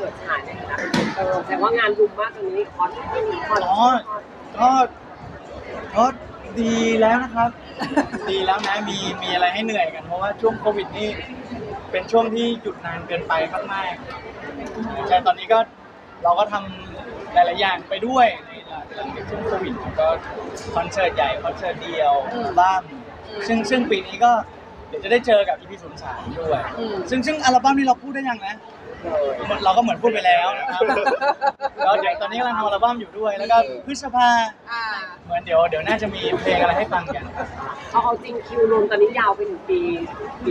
ฉิดฉายในฐานะเป็นเออแต่ว่างานรุมมากตรงนี้คอนคอนอ๋อก็ก็ดีแล้วนะครับ ดีแล้วนะมีมีอะไรให้เหนื่อยกัน เพราะว่าช่วงโควิดนี่เป็นช่วงที่หยุดนานเกินไปมากๆใช่ตอนนี้ก็เราก็ทำหลายๆอย่างไปด้วยในหลังจากช่วงโควิดก็คอนเสิร์ตใหญ่คอนเสิร์ตเดียวอัลบั้มซึ่งซึ่งปีนี้ก็เดี๋ยวจะได้เจอกับ EP 0 3ด้วย ซึ่งซึ่งอัลบั้มนี้เราพูดได้ยังนะ เราก็เหมือนพูดไปแล้วนะครับแล้วเดี๋ยวตอนนี้กำลังทำอัลบั้มอยู่ด้วย แล้วก็พฤษภาอ่าเหมือนเดี๋ยวเดี๋ยวน่าจะมีเพลงอะไรให้ฟังกัน เอาเอาจริงคิวรวมตอนนี้ยาวไปถึงปี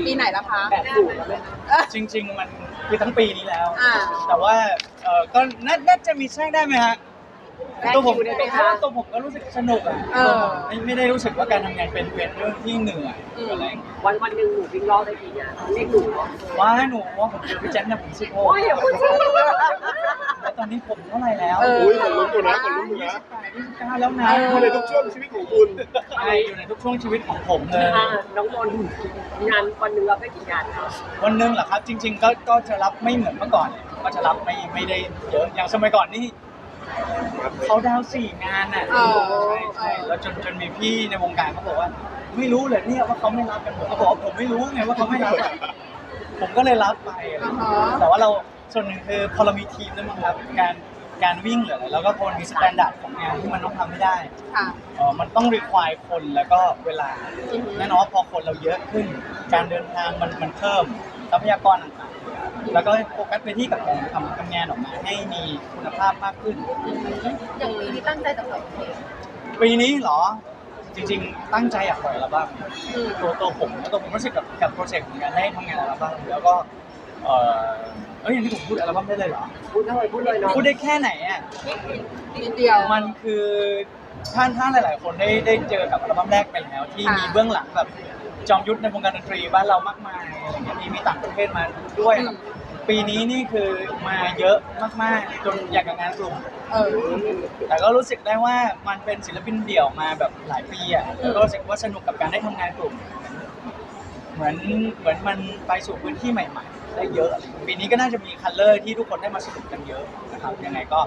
ปีไหนแล้วคะแปดสูแล้วไหมคะจริง ๆ มันคือทั้งปีนี้แล้ว อ่า แต่ว่าเออก็น่าน่าจะมีแทรกได้ไหมฮะแรก ตัวผมคิวได้ไหมเพคะราะว่าตัวผมก็รู้สึกสนุกอะเออ ไม่ไม่ได้รู้สึกว่าการทำงานเป็นเป็นเรื่องที่เหนื่อยหรืออะไรอย่างเงี้ยวันวันหนึ่งหนูวิ่งรอบได้กี่งานเรียกหนูเหรอว่าหนูว่าผมเจอพี่แจ็คเนี่ยผมสิบหกโอ้ยอย่าพูดชื่อแล้วตอนนี้ผมเท่าไหร่แล้วเอออุ้ยขนลุกอยู่นะขนลุกอยู่นะแปดยี่สิบเก้าแล้วนะอยู่ในทุกช่วงชีวิตของคุณ ใช่อยู่ในทุกช่วงชีวิตของผมเลย อ่าน้องนนท์งานวันหนึ่งรับได้กี่งานคะวันหนึงเหรอครับจริง ๆ ก็ก็จะรับไม่เหมือนเมื่อก่อนเลยก็จะรับไม่ไม่ได้เยอะอย่างสมัยก่อนนี่ เขาดาวน์สี่งานน่ะเออใช่ใช่แล้วจนจนมีพี่ในวงการเขาบอกว่า ไม่รู้เลยเนี่ยว่าเขาไม่รับกันผมก็บอกว่าผมไม่รู้ไงว่าเขาไม่รับอะผมก็เลยรับไปอะไรอย่างเงี้ยอ่าฮะ แต่ว่าเราส่วนหนึ่งคือพอเรามีทีมด้วยมั้งครับการการวิ่งหรืออะไรแล้วก็พอมันมีสแตนดาร์ดของงานที่มันต้องทำให้ได้ ค่ะ เอ่อมันต้องรีควายคนแล้วก็เวลาอือฮึ แน่นอนว่าพอคนเราเยอะขึ้น การเดินทางมันมันเพิ่ม ทรัพยากรต่างๆ แล้วก็โฟกัสไปที่กับการทำทำงานออกมา ให้มีคุณภาพมากขึ้น อย่างปีนี้ตั้งใจจะปล่อยเพลงปีนี้เหรอ จริงๆ ตั้งใจอยากปล่อยอัลบั้มอืมตัวตัวผมตัวผมรู้สึกกับกับโปรเจกต์ของการได้ทำงานอัลบั้มแล้วก็เออเอ้ยอย่างที่ผมพูดอัลบั้มได้เลยเหรอ พูดเลยพูดเลยเนาะพูดได้แค่ไหนอะ นิดเดียว มันคือท่านท่านหลาย ๆ คนได้ได้เจอกับอัลบั้มแรกไปแล้วที่ค่ะ มีเบื้องหลังแบบ จอมยุทธในวงการดนตรีบ้านเรามากมายอะไรเงี้ยมีมีต่างประเทศมาด้วยอืมปีนี้นี่คือมาเยอะมากๆจนอยากกับงานกลุ่ม เออ แต่ก็รู้สึกได้ว่ามันเป็นศิลปินเดี่ยวมาแบบหลายปีอะแล้วก็รู้สึกว่าสนุกกับการได้ทำงานกลุ่ม เหมือนเหมือนมันไปสู่พื้นที่ใหม่ๆ ได้เยอะอะไรปีนี้ก็น่าจะมีคัลเลอร์ที่ทุกคนได้มาสนุกกันเยอะนะครับยังไงก็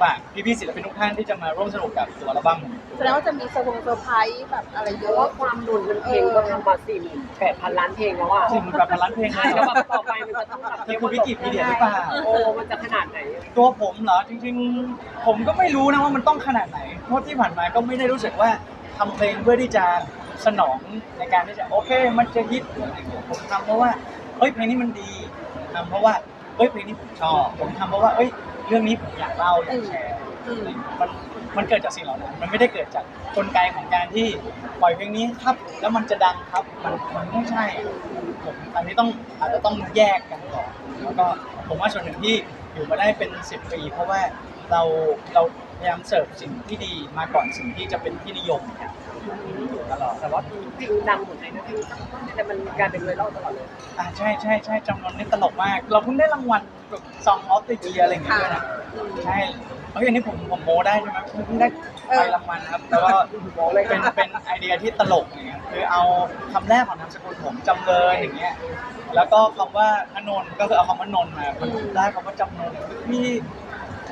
ฝากพี่ๆศิลปินทุกท่านที่จะมาร่วมสนุกกับตัวอัลบั้มแสดงว่าจะมีเซอร์ไพรส์เซอร์ไพรส์แบบอะไรเยเพราะว่าอะความหนุนมันเพลงก็ทำมาสี่แปดพันล้านเพลงแล้วอะสิ่งแบบพันล้านเพลงใช่เลยแล้วเหรแบอบต่อไปมันจะต้องแบบนี่คือวิกิพีเดียหรือเปล่า โอ้มันจะขนาดไหน ตัวผมเหรอจริงๆ ผมก็ไม่รู้นะว่ามันต้องขนาดไหน เพราะที่ผ่านมาก็ไม่ได้รู้สึกว่าทำเพลงเพื่อที่จะสนองในการที่จะโอเค มันจะฮิตหรืออะไรอย่างเงี้ยผมทำเพราะว่า เฮ้ยเพลงนี้มันดีทำเพราะว่าเฮ้ยเพลงนี้ผมชอบผมทำเพราะว่าเอ้ยเรื่องนี้ผมอยากเล่าอยากแชร์อืม มันมันเกิดจากสิ่งเหล่านั้น มันไม่ได้เกิดจากกลไกของการที่ปล่อยเพลงนี้ครับ แล้วมันจะดังครับ มันมันไม่ใช่ผมอันนี้ต้องอาจจะต้องแยกกันก่อนแล้วก็ผมว่าส่วนหนึ่งที่อยู่มาได้เป็นสิบปี เพราะว่าเราเราพยายามเสิร์ฟสิ่งที่ดีมาก่อนสิ่งที่จะเป็นที่นิยมอยู่ ตลอดแต่ว่าเพลงดังหมดเลยนะเพลงแต่มันกลายเป็นไวรัลตลอดเลย อ่าใช่ใช่ใช่จำนวนนี้ตลกมาก เราเพิ่งได้รางวัลแบบซองออฟเดอะเยียอะไรอย่างเงี้ยด้วยนะใช่เฮ้ยอันนี้ผมผมโมได้ใช่ไหมเพิ่งได้ไปรางวัลนะครับ แต่ว่าเป็นเป็นไอเดียที่ตลกอย่างเงี้ยคือเอาคำแรกของนามสกุลผมจำเลยอย่างเงี้ยแล้วก็คำว่าอนนท์ก็คือเอาคำว่านนท์มาผสมได้คำว่าจำนนพี่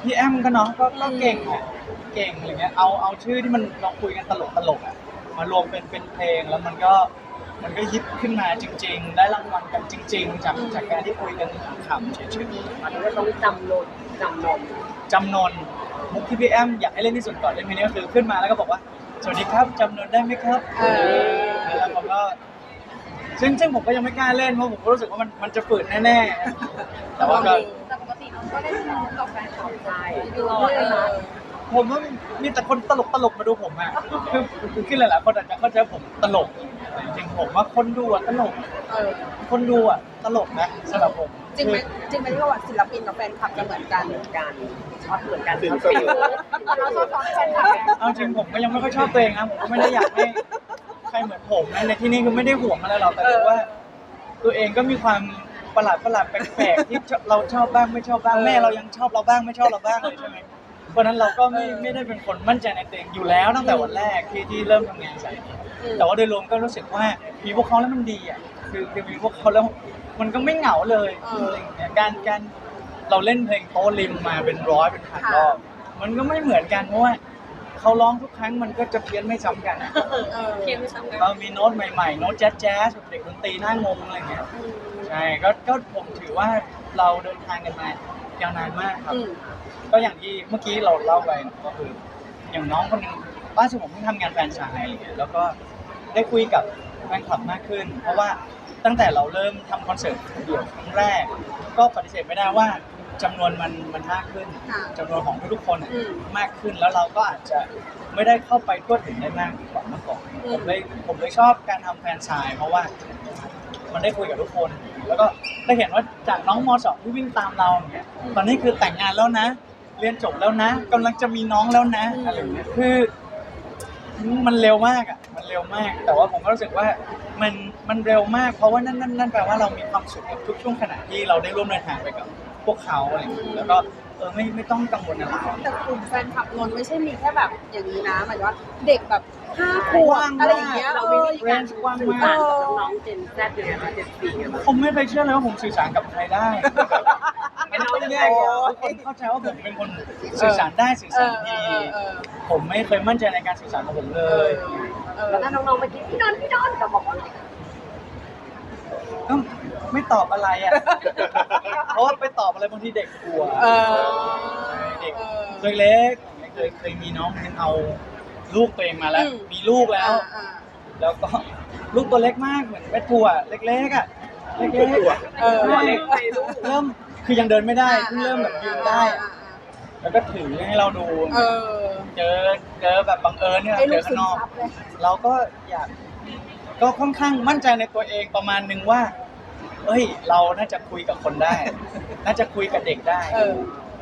พี่แอมก็เนาะก็ก็เก่งอะเก่งอะไรเงี้ยเอาเอาชื่อที่มันลองคุยกันตลกตลกๆอะ มารวมเป็นเป็นเพลงแล้วมันก็มันก็ฮิตขึ้นมาจริง ๆ ได้รางวัลกันจริง ๆ จากจากการที่คุยกันขำๆเฉยๆมันก็ต้องจำนนจำนนจำนนมุกที่พี่แอมอยากให้เล่นที่สุดก่อนเล่นเพลงนี้ก็คือขึ้นมาแล้วก็บอกว่า สวัสดีครับจำนนได้ไหมครับเออแล้วผมก็ซึ่งซึ่งผมก็ยังไม่กล้าเล่นเพราะผมก็รู้สึกว่ามันมันจะฝืนแน่ๆแต่ว่าก็ แต่ปกติน้องก็ได้ร้องกับแฟนคลับใช่อยู่รอด้วยดนะนะ ผมว่ามีแต่คนตลกตลกๆมาดูผมอะคือคือคือหลายๆคนอาจจะเข้าใจว่าผมตลกแต่จริงๆผมว่าคนดูอะตลก เออคนดูอะตลกนะสำหรับผมจริงไหมจริงไหมที่ว่าศิลปินกับแฟนคลับจะเหมือนกันเหมือนกันช็อตเหมือนกันสินช็อตเสมอเราชอบฟ้องแฟนคลับไงเอาจริงผมก็ยังไม่ค่อยชอบตัวเองนะผมก็ไม่ได้อยากให้ใครเหมือนผมนะในที่นี้คือไม่ได้ห่วงอะไรหรอกแต่ถือว่า ตัวเองก็มีความประหลาดประหลาดแปลกๆที่เราชอบบ้างไม่ชอบบ้างแม่เรายังชอบเราบ้างไม่ชอบเราบ้างเลยใช่ไหม เพราะฉะนั้นเราก็ไม่ไม่ได้เป็นคนมั่นใจในตัวเองอยู่แล้วตั้งแต่วันแรกที่ที่เริ่มทำงานสายนี้แต่ว่าโดยรวมก็รู้สึกว่ามีพวกเขาแล้วมันดีอะคือคือมีพวกเขาแล้วมันก็ไม่เหงาเลยอะไรอย่างเงี้ยการการเราเล่นเพลงโต๊ะริมมาเป็นร้อยเป็นพันรอบมันก็ไม่เหมือนกันเพราะว่าเขาร้องทุกครั้งมันก็จะเพี้ยนไม่ซ้ำกันอะเออเคียงไม่ซ้ำกันเรามีโน้ตใหม่ๆ โน้ตแจ๊สแจ๊สแบบเด็กดนตรีหน้างงอะไรเงี้ยใช่ก็ก็ผมถือว่าเราเดินทางกันมา ยาวนานมากครับ อืมก็อย่างที่เมื่อกี้เราเล่าไปก็คืออย่างน้องคนหนึงล่าสุดผมเพิ่งทำงานแฟรนไชส์อะไรเงี้ยแล้วก็ได้คุยกับแฟนคลับมากขึ้น เพราะว่าตั้งแต่เราเริ่มทำคอนเสิร์ตเดี่ยวครั้งแรก ก็ปฏิเสธไม่ได้ว่าจำนวนมันมันมากขึ้นค่ะจำนวนของทุกๆคนอะอืมมากขึ้นแล้วเราก็อาจจะไม่ได้เข้าไปทั่วถึงได้มากกว่าเมื่อก่อนอืผมมเลยผมเลยชอบการทำแฟรนไชส์เพราะว่ามันได้คุยกับทุกคน แล้วก็ได้เห็นว่าจากน้องมสองที่วิ่งตามเราอย่างเงี้ยตอนนี้คือแต่งงานแล้วนะ เรียนจบแล้วนะกำลังจะมีน้องแล้วนะอะไรอย่างเงี้ยคือ มันเร็วมากอะ มันเร็วมาก แต่ว่าผมก็รู้สึกว่ามันมันเร็วมาก เพราะว่านั่นนั่นนั่นแปลว่าเรามีความสุขกับทุกช่วงขณะที่เราได้ร่วมเดินทางไปกับพวกเขาอะไรอย่างเงี้ยแล้วก็ เออไม่ไม่ต้องกังวลอะไรแต่กลุ่มแฟนคลับนนท์ไม่ใช่มีแค่แบบอย่างนี้นะหมายถึงว่าเด็กแบบห้าขวบอะไรอย่างเงี้ยเราเอมีอวิธีการสื่อสารกับน้องๆเจนแซดอย่างเงี้ยเจนสี่เนี่ยผมไม่เคยเชื่อเลยว่าผมสื่อสารกับใครได้เป็นน้องทุกยังคไงอะนเข้าใจว่าผมเป็นคนสื่อสารได้สื่อเอสารอเอดีอเออผมไม่เคยมั่นใจในการสื่อสารของผมเลเออยเออแล้วถ้าน้องๆไปกินพี่นอนท์พี่นอนท์จะบอกว่าอะไรก็ ไม่ตอบอะไรอะ เพราะว่าไปตอบอะไรบางทีเด็กกลัวเออเด็กเออตัวเล็กเคยเคยมีน้องคนนึงเอาลูกตัวเองมาแล้ว อืม มีลูกแล้ว อ่า แล้วก็ลูกตัวเล็กมากเหมือนเม็ดถั่วเล็กๆอะเล็กเออๆตัวเล็กไปลูกเริ่มคือยังเดินไม่ได้เพิ่งเริ่มแบบยืนได้อ่าแล้วก็ถือให้เราดู เออเจอเจอแบบบังเอิญเนี่ยให้เจลูอกซึข้างมนอก ซับเลย เราก็อยาก ก็ค่อนข้างมั่นใจในตัวเองประมาณหนึ่งว่า เอ้ย เราน่าจะคุยกับคนได้ น่าจะคุยกับเด็กได้ เออ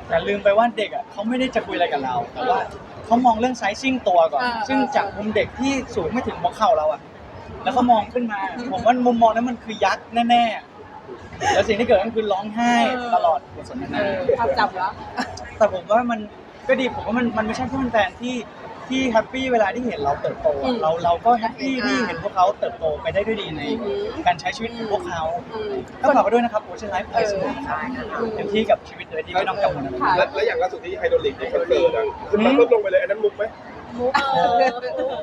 แต่ลืมไปว่าเด็กอะเขาไม่ได้จะคุยอะไรกับเรา แต่ว่าเขามองเรื่องไซซิ่งตัวก่อน อ่า ซึ่งจากมุมเด็กที่สูงไม่ถึงหัวเข่าเราอะ แล้วเขามองขึ้นมา ผมว่ามุมมองนั้นมันคือยักษ์แน่ๆ แล้วสิ่งที่เกิดก็คือร้องไห้ตลอดบทสนทเอนา อภาพจำแล้ว แต่ผมว่ามันก็ดีผมว่ามันมันไม่ใช่แค่แฟนๆที่ ที่แฮปปี้เวลาที่เห็นเราเติบโตอือะมเราเราก็แฮปปี้อ่าที่เห็นพวกเขาเติบโตไปได้ด้วยดีใน อือหือ การใช้ชีวิตของพวกเขาอืม ก็ฝากไว้ด้วยนะครับโอเชียนไลฟ์ไพสมุนครับเต็มที่กับชีวิตเลยที่ไม่ต้องกังวลอะไรค่ะ และและอย่างล่าสุดที่ไฮโดรลิกในคอนเสิร์ตอะคือมันลดลงไปเลยอันนั้นมุกไหมมุกเออ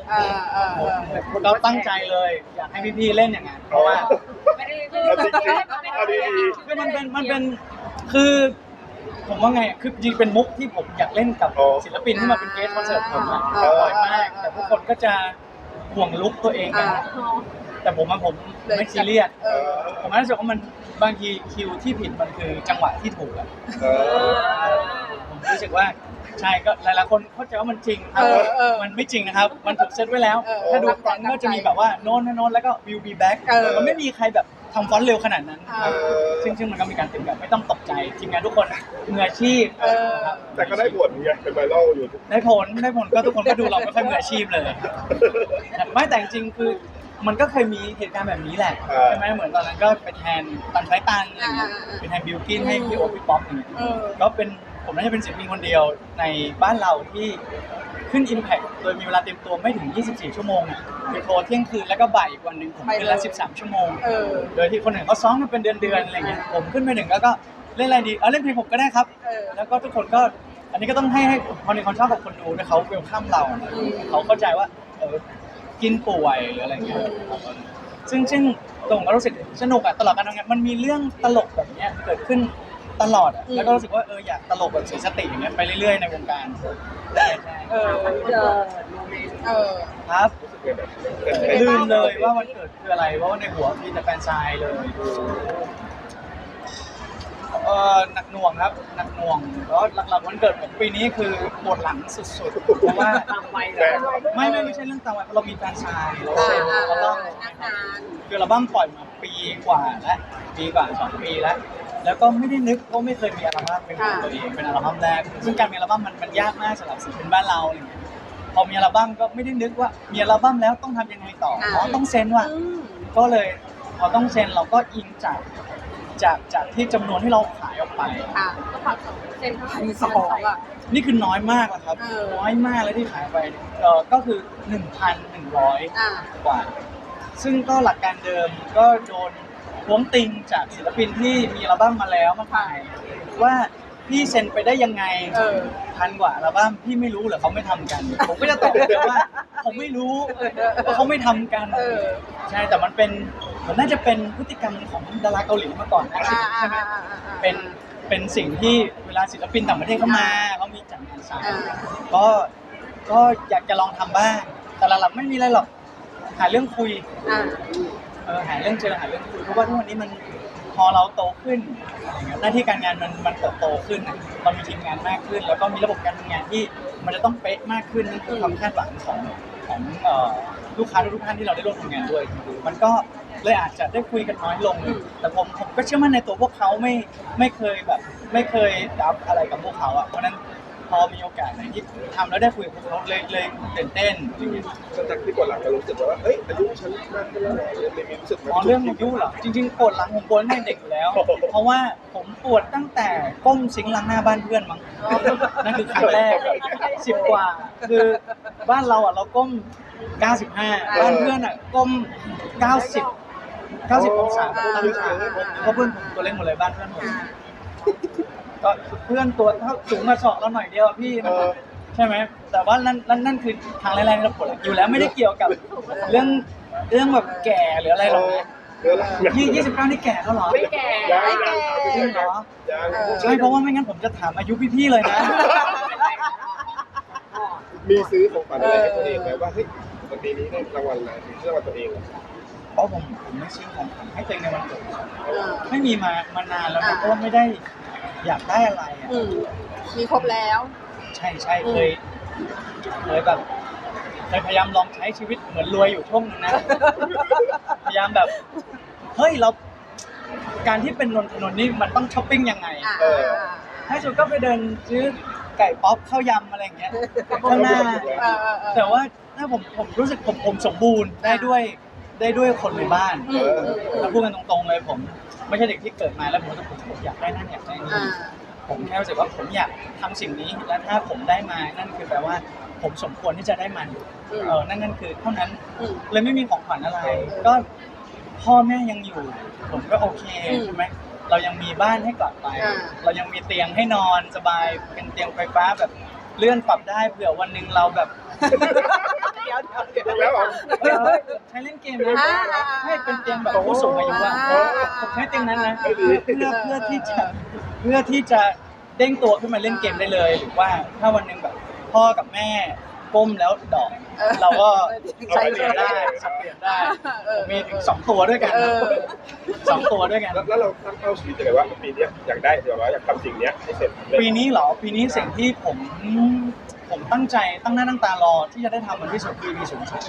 เออเออเออ เราตั้งใจเลยอยากให้พี่ๆเล่นอย่างนั้นเพราะว่า ไม่ได้เอาจริงๆเอาดีคือมันเป็นมันเป็นคือ ผมว่าไงคือจริงๆเป็นมุกที่ผมอยากเล่นกับอ๋อศิลปินที่มาเป็นเกสคอนเสิร์ตผมอะอ่า บ่อยมาก แต่ทุกคนก็จะห่วงลุคตัวเองกันอ่าแต่ผมว่าผมไม่ซีเรียส เออ ผมรู้สึกว่ามันบางทีคิวที่ผิดมันคือจังหวะที่ถูกอะๆเออ ผมรู้สึกว่าใช่ก็หลายๆคนเข้าใจว่ามันจริงครับเออเออมันไม่จริงนะครับ มันถูกเซตไว้แล้ว เออถ้าดูฟอนต์ก็จะมีแบบว่าโน้นโน้นแล้วก็ will be back เออ มันไม่มีใครแบบ ทำฟอนต์เร็วขนาดนั้นเออซึ่งซึ่งมันก็มีการเตรียมแบบไม่ต้องตกใจทีมงานทุกคนมืออาชีพเออ ครับแต่ก็ได้ผลไงเป็นไวรัลอยู่ได้ผลได้ผลก็ทุกคนก็ดูเราไม่ค่อยมืออาชีพเลยไม่แต่จริงๆคือมันก็เคยมีเหตุการณ์แบบนี้แหละเออ ใช่ไหมเหมือนตอนนั้นก็เป็นแทนตันไฟตันอะไรเงี้ยอ่าอ่าอ่าเป็นแทนบิวกินให้พี่โอ๊ตพี่ป๊อปอย่างเงี้ย เออ ก็เป็น ผมน่าจะเป็นศิลปินคนเดียวในบ้านเราที่ขึ้น Impact โดยมีเวลาเตรียมตัวไม่ถึง 24 ชั่วโมงอะคือโทรเที่ยงคืนแล้วก็บ่ายอีกวันหนึ่งผมขึ้นละไปเลย13 ชั่วโมง เออ โดยที่คนอื่นเขาซ้อมกันเป็นเดือนๆอะไรเงี้ยผมขึ้นไปถึงแล้วก็เล่นอะไรดี เอาเล่นเพลงผมก็ได้ครับ เออ แล้วก็ทุกคนก็อันนี้ก็ต้องให้ให้ความในความชอบของคนดูด้วยเขาเวลคัมเราอะอืม เขาเข้าใจว่าเออกินป่วยหรืออะไรเงี้ยซึ่งซึ่งตรงก็รู้สึกสนุกอะตลอดการทำงานมันมีเรื่องตลกแบบเนี้ยเกิดขึ้น ตลอดอะอืมแล้วก็รู้สึกว่าเอออยากตลกแบบเสียสติอย่างเงี้ยไปเรื่อยๆในวงการใช่ใช่เออวันเกิดโมเมนต์เออ ครับเป็นแบบลืมเลยว่าวันเกิดคืออะไรเพราะว่าในหัวมีแต่แฟนชายเลยเออหนักหน่วงครับหนักหน่วงแล้วหลักๆวันเกิดผมปีนี้คือปวดหลังสุดๆเพราะว่าตามวัยเลแต่ยไม่ไม่ไม่ใช่เรื่องตามวัยเรามีแฟนชายเราอ่าเซ็นอ่าเราต้องนักงานคืออัลบั้มปล่อยมาปีกว่าแล้วปีกว่าสองปีแล้ว แล้วก็ไม่ได้นึกเพราะไม่เคยมีอัลบั้มเป็นของตัวเองเป็นอัลบั้มแรกซึ่งการมีอัลบั้มมันมันยากมากสำหรับศิลปินบ้านเราอะไรเงี้ยพอมีอัลบั้มก็ไม่ได้นึกว่ามีอัลบั้มแล้วต้องทำยังไงต่ออ๋อต้องเซ็นว่ะอืมก็เลยพอต้องเซ็นเราก็อิงจากจากจากที่จำนวนที่เราขายออกไป ค่ะก็ฝากเซ็นเท่าไหร่มีสองอะ นี่คือน้อยมากแล้วครับ เออ น้อยมากเลยที่ขายไปเออก็คือ 1,100 อ่ากว่า ซึ่งก็หลักการเดิมก็โดน ท้วงติงจากศิลปินที่มีอัลบั้มมาแล้วมากมายว่าพี่เซ็นไปได้ยังไงเออ พันกว่าอัลบั้มพี่ไม่รู้เหรอเขาไม่ทำกัน ผมก็จะตอบเลยว่าผมไม่รู้ว่าเขาไม่ทำกัน เออใช่แต่มันเป็นมันน่าจะเป็นพฤติกรรมของดาราเกาหลีมาก่อนนะอ่าอ่าใช่ไหมอ่าอ่าอ่า เป็นเป็นสิ่งที่เวลาศิลปินต่างประเทศเข้ามาเขามีจัดงานสายอ่า ก็ก็อยากจะลองทำบ้าง แต่หลักๆไม่มีอะไรหรอกหาเรื่องคุย อ่าเออหาเรื่องเจอหาเรื่องคุยเพราะว่าทุกวันนี้มันพอเราโตขึ้น หน้าที่การงานมันมันเติบโตขึ้นเรามีทีมงานมากขึ้น แล้วก็มีระบบการทำงานที่มันจะต้องเป๊ะมากขึ้นนั่นคือความคาดหวังของของเอ่อลูกค้าทุกท่านที่เราได้ร่วมทำงานด้วย มันก็เลยอาจจะได้คุยกันน้อยลง แต่ผมผมก็เชื่อมั่นในตัวพวกเขาไม่ไม่เคยแบบ ไม่เคยดับอะไรกับพวกเขาอะเพราะฉะนั้น พอมีโอกาสไหนที่ทำแล้วได้คุยกับพวกเขาเลยเลยตื่นเต้นอะไรเงี้ยสักพักที่ปวดหลังก็รู้สึกว่าเฮ้ยอายุฉันมากขึ้นแล้วเลยมีรู้สึกอ๋อเรื่องอายุเหรอจริงๆปวดหลังผมปวดตั้งแต่เด็กอยู่แล้ว เพราะว่าผมปวดตั้งแต่ก้มซิงค์ล้างหน้าบ้านเพื่อนมั้งนั่นคือครั้งแรกสิบกว่าคือบ้านเราอะเราก้ม 95 บ้านเพื่อนอะก้ม 90 90องศาตั้งฉากเพราะเพื่อนผมตัวเล็กหมดเลยบ้านเพื่อนผมอ่า ก็เพื่อนตัวเท่าสูงมาสองเราหน่อยเดียวอะพี่มันใช่ไหมแต่ว่านั่นนั่นนั่นคือทางแรกๆที่เราปวดหลังอยู่แล้วไม่ได้เกี่ยวกับเรื่องเรื่องแบบแก่หรืออะไรหรอกนะเรื่องอะไรยี่ยี่สิบเก้านี่แก่แล้วเหรอไม่แก่ยังไม่แก่จริงเหรอยังเออใช่เพราะว่าไม่งั้นผมจะถามอายุพี่ๆเลยนะ มีซื้อของขวัญอะไรให้ตัวเองไหมว่าเฮ้ยวันปีนี้ได้รางวัลอะไรถึงรางวัลตัวเองเหรอเพราะผมผมไม่ซื้อของขวัญให้ตัวเองในวันเกิดอ่าไม่มีมามานานแล้วนะอ่าเพราะว่าไม่ได้ อยากได้อะไรอะอืมมีครบแล้ว ใช่ใช่เคยเคยแบบเคยพยายามลองใช้ชีวิตเหมือนรวยอยู่ช่วงนึงนะ พยายามแบบ เฮ้ยเราการที่เป็นนนทนนท์นี่มันต้องช้อปปิ้งยังไงอ่าอ่าอ่าให้สุดก็ไปเดินซื้อไก่ป๊อปข้าวยำอะไรอย่างเงี้ยข้างหน้า เออเออเออ แต่ว่าถ้าผมผมรู้สึกผมผมสมบูรณ์ได้ด้วยได้ด้วยคนในบ้านอืมอืมอืมถ้าพูดกันตรงๆเลยผม ไม่ใช่เด็กที่เกิดมาแล้วผมรู้สึกผมผมอยากได้นั่นอยากได้นี่อ่าผมแค่รู้สึกว่าผมอยากทำสิ่งนี้และถ้าผมได้มานั่นคือแปลว่า ผมสมควรที่จะได้มันอืมเออนั่นนั่นคือเท่านั้น อืม เลยไม่มีของขวัญอะไร ก็พ่อแม่ยังอยู่ ผมก็โอเคอืมใช่ไหมเรายังมีบ้านให้กลับไป อ่า เรายังมีเตียงให้นอนสบายเป็นเตียงไฟฟ้าแบบ เลื่อนปรับได้เผื่อวันหนึ่งเราแบบ เดี๋ยวเดี๋ยวเดี๋ยวแล้วเหรอเฮ้ยเฮ้ยใช้เล่นเกมนะอ่าอ่าใช่เป็นเตียงแบบผู้สูงอายุอะอ่าผมใช้เตียงนั้นนะเออดีเพื่อเพื่อที่จะเพื่อที่จะเด้งตัวขึ้นมาเล่นเกมได้เลย หรือว่าถ้าวันหนึ่งแบบพ่อกับแม่ ก้มแล้วดอก เออเราก็ใช้ใช้เปลี่ยนได้สับเปลี่ยนได้เออมีถึงสองตัวด้วยกันเออ สองตัวด้วยกัน แล้วแล้วเราตั้งเป้าชีวิตยังไงว่าปีเนี้ยอยากได้เดี๋ยวว่าอยากทำสิ่งเนี้ยให้เสร็จปีนี้เหรอปีนี้สิ่งที่ผมผมตั้งใจตั้งหน้าตั้งตารอที่จะได้ทำมันที่สุดคือ EP ศูนย์สอง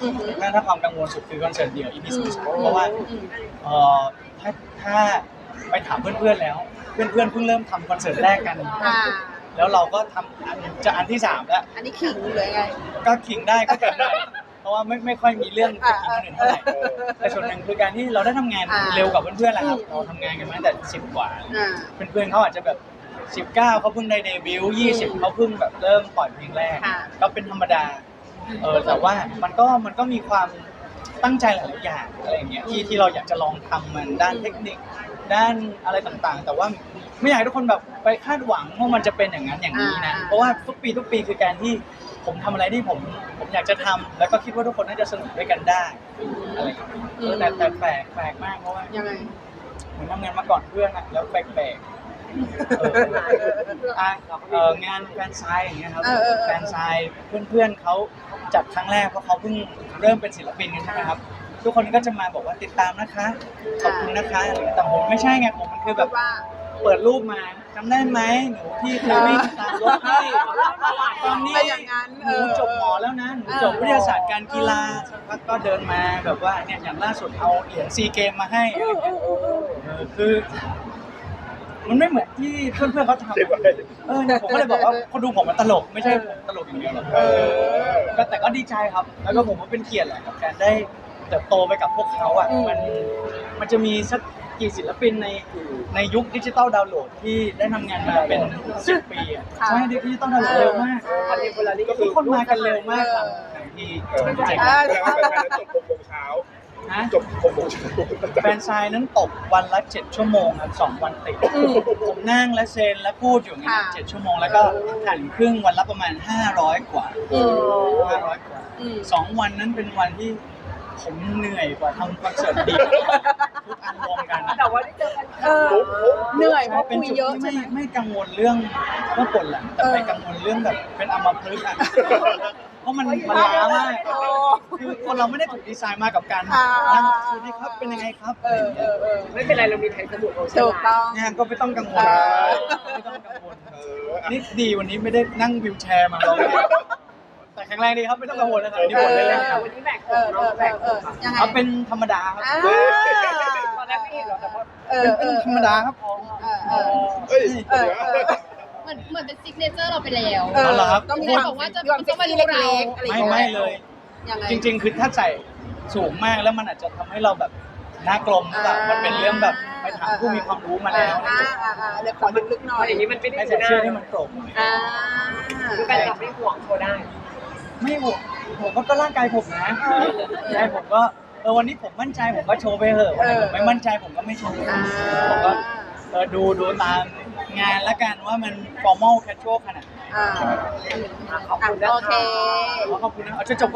อืมอืมนั่นถ้าความกังวลสุดคือคอนเสิร์ตเดี่ยว EP ศูนย์สองเพราะว่า อืม เอ่อถ้าถ้าไปถามเพื่อนๆแล้ว เพื่อนๆเพิ่งเริ่มทำคอนเสิร์ตแรกกัน อ่า แล้วเราก็ทำอันจะอันที่สามแล้ว อันนี้ขิงเลยไง ก็ขิงได้ก็ขิงได้เพราะว่าไม่ไม่ค่อยมีเรื่องจะขิงคนอื่นเท่าไหร่อ่าแต่ส่วนหนึ่งคือการที่เราได้ทำงานอ่า เร็วกว่าเพื่อนๆแหละครับอืมเราทำงานกันมาตั้งแต่สิบกว่า อ่า เพื่อนๆเขาอาจจะแบบ 19 เขาเพิ่งได้เดบิวต์อืม20 เขาเพิ่งแบบเริ่มปล่อยเพลงแรก ค่ะ ก็เป็นธรรมดา เออแต่ว่ามันก็มันก็มีความตั้งใจหลายๆอย่างอะไรอย่างเงี้ยที่ที่เราอยากจะลองทำมันด้านเทคนิค ด้านอะไรต่างๆ แต่ว่าไม่อยากให้ทุกคนแบบไปคาดหวังว่ามันจะเป็นอย่างนั้นอย่างนี้นะ อ่า เพราะว่าทุกปีทุกปีคือการที่ผมทำอะไรที่ผมผมอยากจะทำแล้วก็คิดว่าทุกคนน่าจะสนุกด้วยกันได้อะไรอย่างเงี้ยเออแต่แต่แปลกแปลกมากเพราะว่ายังไงเหมือนทำงานมาก่อนเพื่อนอะแล้วแปลกๆเออ อะเอองานแฟนไซน์อย่างเงี้ยครับเออเออเออแฟนไซน์เพื่อนๆเขาจัดครั้งแรกเพราะเขาเพิ่งเริ่มเป็นศิลปินกันใช่ไหมครับ ทุกคนก็จะมาบอกว่าติดตามนะคะขอบคุณนะคะอะไรอย่างเงี้ยแต่ผมไม่ใช่ไงผมมันคือแบบว่าเปิดรูปมาจำได้ไหมหนูที่เคยวิ่งตามรถให้ตอนนี้เป็นอย่างนั้นหเอนูอจบหมอแล้วนะหนูจบเออวิทยาศาสตร์การกีฬาสักพักก็เดินมาแบบว่าเนี่ยอย่างล่าสุดเอาเหรียญซีเกมมาให้อะไรอย่างเงี้ยเออคือ มันไม่เหมือนที่เพื่อนๆเขาทำเจ็บไว้เออเนี่ยผมก็เลยบอกว่าคนดูผมมันตลกไม่ใช่ผมตลกอย่างเดียวหรอกเออก็แต่ก็ดีใจครับ แล้วก็ผมว่าเป็นเกียรติแหละกับการได้ เติบโตไปกับพวกเขาอะอืมมันมันจะมีสักกี่ศิลปินในในยุคดิจิตอลดาวน์โหลดที่ได้ทำงานมาเป็นสิบปีอะใช่ดิจิตอลดาวน์โหลดเร็วมากอันนี้เวลานี้ก็ก็ทุคืกอคนมากันเร็วมากครับที่เออเจ๋งแสดงว่าแฟนๆนั้นจบหกโมงเช้าฮะจบหกโมงเช้าแฟนซายนั้นตกวันละเจ็ดชั่วโมงครับสองวันติดอืมผมนั่งและเซนและพูดอยู่อย่างนี้ค่ะเจ็ดชั่วโมงแล้วก็ถ่ายครึ่งวันละประมาณห้าร้อยกว่าอืมห้าร้อยกว่าอืมสองวันนั้นเป็นวันที่ ผมเหนื่อยกว่าทำคอนเสิร์ตดีทุกอันรวมกันแต่ว่าได้เจอกันเออเหนื่อยเพราะเป็นคุยจุดเยอะที่ใช่ไม่ไหมไม่กังวลเรื่องว่าปวดหลังแต่เออไปกังวลเรื่องแบบเป็นอัมพฤกษ์อะเพราะมันมันล้ามากโอ้คือคนเราไม่ได้ถูกดีไซน์มากับการอ่านั่งสวัสดีครับเป็นยังไงครับเออเออเออไม่เป็นไรเรามีไทยสมุดโอเชียนถูกต้องเนี่ยก็ไม่ต้องกังวลเออไม่ต้องกังวลเอออะนี่ดีวันนี้ไม่ได้นั่งวิวแชร์มาลอง แต่แข็งแรงดีครับไม่ต้องกังวลนะครับนี่บทเล่นๆครับวันนี้แบกเออเออเออเออยังไง เอาเป็นธรรมดาครับอ่า ตอนแรกไม่เห็นหรอกแต่พอเออเป็นเอเป็นอธรรมดาครับเออเออเอ้ยเออเออ เหมือนเหมือนเป็นซิกเนเจอร์เราไปแล้ว เออเหรอครับต้องมีแม่ความบอกว่าจะมีความต้องมาดูเซ็กเราซี่เล็กๆอะไรอย่างไม่เงี้ยไม่เลย ยังไง จริง ๆ คือถ้าใส่สูงมากแล้วมันอาจจะทำให้เราแบบหน้ากลมหรือเปล่ามันเป็นเรื่องแบบไปถามผู้มีความรู้มาแล้วอ่าอ่าอ่าเลยขอลึกๆหน่พออยอย่างนี้มันไม่ได้ให้ดูใส่หน้าเสื้อที่มันโปร่งอ่า คือแฟนคลับไม่ห่วงโชว์ได้ ไม่ห่วงผมก็ก็ร่างกายผมนะใช่ผมก็เออวันนี้ผมมั่นใจผมก็โชว์ไปเถอะวันไหนผมไม่มั่นใจผมก็ไม่โชว์อ่าผมก็เออดูดูตามงานละกันว่ามัน formal casual ขนาดไหนอ่าขอบคุณนะโอเคคะขอขอบคุณนะเอาจะจบ